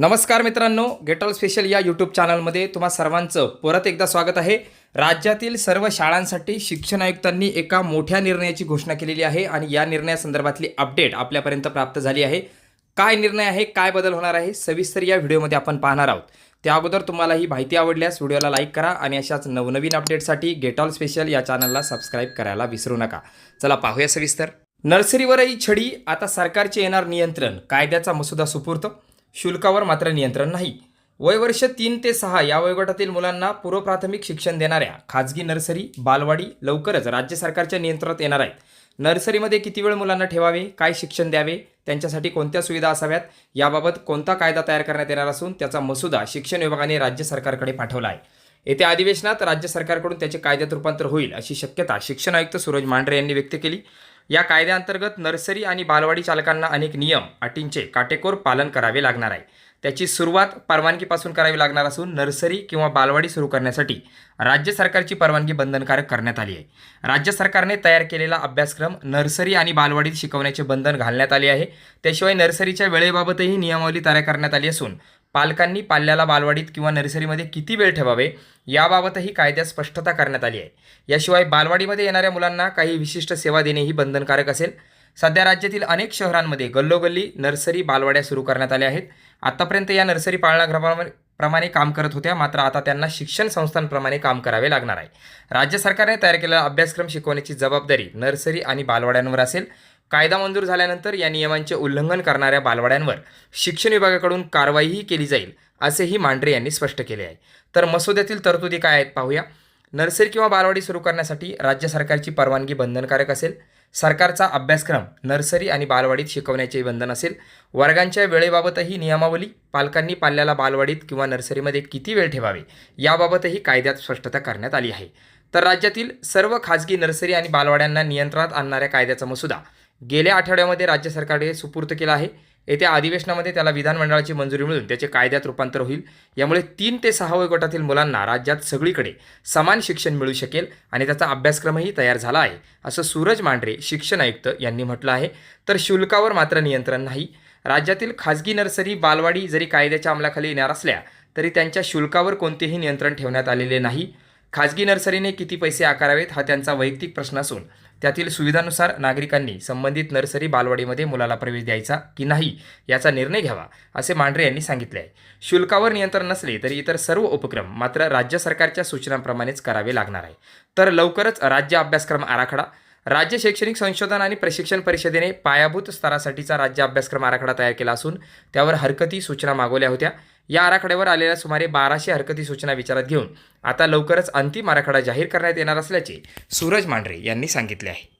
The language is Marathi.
नमस्कार मित्रांनो गेटॉल स्पेशल या यूट्यूब चॅनलमध्ये तुम्हा सर्वांचं परत एकदा स्वागत आहे. राज्यातील सर्व शाळांसाठी शिक्षण आयुक्तांनी एका मोठ्या निर्णयाची घोषणा केलेली आहे आणि या निर्णयासंदर्भातली अपडेट आपल्यापर्यंत प्राप्त झाली आहे. काय निर्णय आहे काय बदल होणार आहे सविस्तर या व्हिडिओमध्ये आपण पाहणार आहोत. त्या अगोदर तुम्हाला ही माहिती आवडल्यास व्हिडिओला लाईक करा आणि अशाच नवनवीन अपडेटसाठी गेट ऑल स्पेशल या चॅनलला सबस्क्राईब करायला विसरू नका. चला पाहूया सविस्तर. नर्सरीवरही छडी आता सरकारचे येणार नियंत्रण कायद्याचा मसुदा सुपूर्त शुल्कावर मात्र नियंत्रण नाही. वयवर्ष तीन ते सहा या वयोगटातील मुलांना पूर्वप्राथमिक शिक्षण देणाऱ्या खाजगी नर्सरी बालवाडी लवकरच राज्य सरकारच्या नियंत्रणात येणार आहेत. नर्सरीमध्ये किती वेळ मुलांना ठेवावे काय शिक्षण द्यावे त्यांच्यासाठी कोणत्या सुविधा असाव्यात याबाबत कोणता कायदा तयार करण्यात येणार असून त्याचा मसुदा शिक्षण विभागाने राज्य सरकारकडे पाठवला आहे. येत्या अधिवेशनात राज्य सरकारकडून त्याचे कायद्यात रूपांतर होईल अशी शक्यता शिक्षण आयुक्त सूरज मांढरे यांनी व्यक्त केली. या कायद्याअंतर्गत नर्सरी आणि बालवाडी चालकांना अनेक नियम अटींचे काटेकोर पालन करावे लागणार आहे. त्याची सुरुवात परवानगीपासून करावी लागणार असून नर्सरी किंवा बालवाडी सुरू करण्यासाठी राज्य सरकारची परवानगी बंधनकारक करण्यात आली आहे. राज्य सरकारने तयार केलेला अभ्यासक्रम नर्सरी आणि बालवाडीत शिकवण्याचे बंधन घालण्यात आले आहे. त्याशिवाय नर्सरीच्या वेळेबाबतही नियमावली तयार करण्यात आली असून पालकांनी पाल्याला बालवाडीत किंवा नर्सरीमध्ये किती वेळ ठेवावे याबाबतही कायद्यात स्पष्टता करण्यात आली आहे. याशिवाय बालवाडीमध्ये येणाऱ्या मुलांना काही विशिष्ट सेवा देणेही बंधनकारक असेल. सध्या राज्यातील अनेक शहरांमध्ये गल्लोगल्ली नर्सरी बालवाड्या सुरू करण्यात आल्या आहेत. आतापर्यंत या नर्सरी पाळणागृहाप्रमाणे प्रमाणे काम करत होत्या मात्र आता त्यांना शिक्षण संस्थांप्रमाणे काम करावे लागणार आहे. राज्य सरकारने तयार केलेला अभ्यासक्रम शिकवण्याची जबाबदारी नर्सरी आणि बालवाड्यांवर असेल. कायदा मंजूर झाल्यानंतर या नियमांचे उल्लंघन करणाऱ्या बालवाड्यांवर शिक्षण विभागाकडून कारवाईही केली जाईल असेही मांढरे यांनी स्पष्ट केले आहे. तर मसुद्यातील तरतुदी काय आहेत पाहूया. नर्सरी किंवा बालवाडी सुरू करण्यासाठी राज्य सरकारची परवानगी बंधनकारक असेल सरकारचा अभ्यासक्रम नर्सरी आणि बालवाडीत शिकवण्याचे बंधन असेल वर्गांच्या वेळेबाबतही नियमावली पालकांनी पाल्याला बालवाडीत किंवा नर्सरीमध्ये किती वेळ ठेवावे याबाबतही कायद्यात स्पष्टता करण्यात आली आहे. तर राज्यातील सर्व खाजगी नर्सरी आणि बालवाड्यांना नियंत्रणात आणणाऱ्या कायद्याचा मसुदा गेल्या आठवड्यामध्ये राज्य सरकारने सुपूर्त केला आहे. येत्या अधिवेशनामध्ये त्याला विधानमंडळाची मंजुरी मिळून त्याचे कायद्यात रूपांतर होईल. यामुळे तीन ते सहा वयोगटातील मुलांना राज्यात सगळीकडे समान शिक्षण मिळू शकेल आणि त्याचा अभ्यासक्रमही तयार झाला आहे असं सूरज मांढरे शिक्षण आयुक्त यांनी म्हटलं आहे. तर शुल्कावर मात्र नियंत्रण नाही. राज्यातील खाजगी नर्सरी बालवाडी जरी कायद्याच्या अंमलाखाली येणार असल्या तरी त्यांच्या शुल्कावर कोणतेही नियंत्रण ठेवण्यात आलेले नाही. खाजगी नर्सरीने किती पैसे आकारावेत हा त्यांचा वैयक्तिक प्रश्न असून त्यातील सुविधानुसार नागरिकांनी संबंधित नर्सरी बालवाडीमध्ये मुलाला प्रवेश द्यायचा की नाही याचा निर्णय घ्यावा असे मांढरे यांनी सांगितले आहे. शुल्कावर नियंत्रण नसले तरी इतर सर्व उपक्रम मात्र राज्य सरकारच्या सूचनांप्रमाणेच करावे लागणार आहे. तर लवकरच राज्य अभ्यासक्रम आराखडा राज्य शैक्षणिक संशोधन आणि प्रशिक्षण परिषदेने पायाभूत स्तरासाठीचा राज्य अभ्यासक्रम आराखडा तयार केला असून त्यावर हरकती सूचना मागवल्या होत्या. या आराखड्यावर आलेल्या सुमारे बाराशे हरकती सूचना विचारात घेऊन आता लवकरच अंतिम आराखडा जाहीर करण्यात येणार असल्याचे सूरज मांढरे यांनी सांगितले आहे.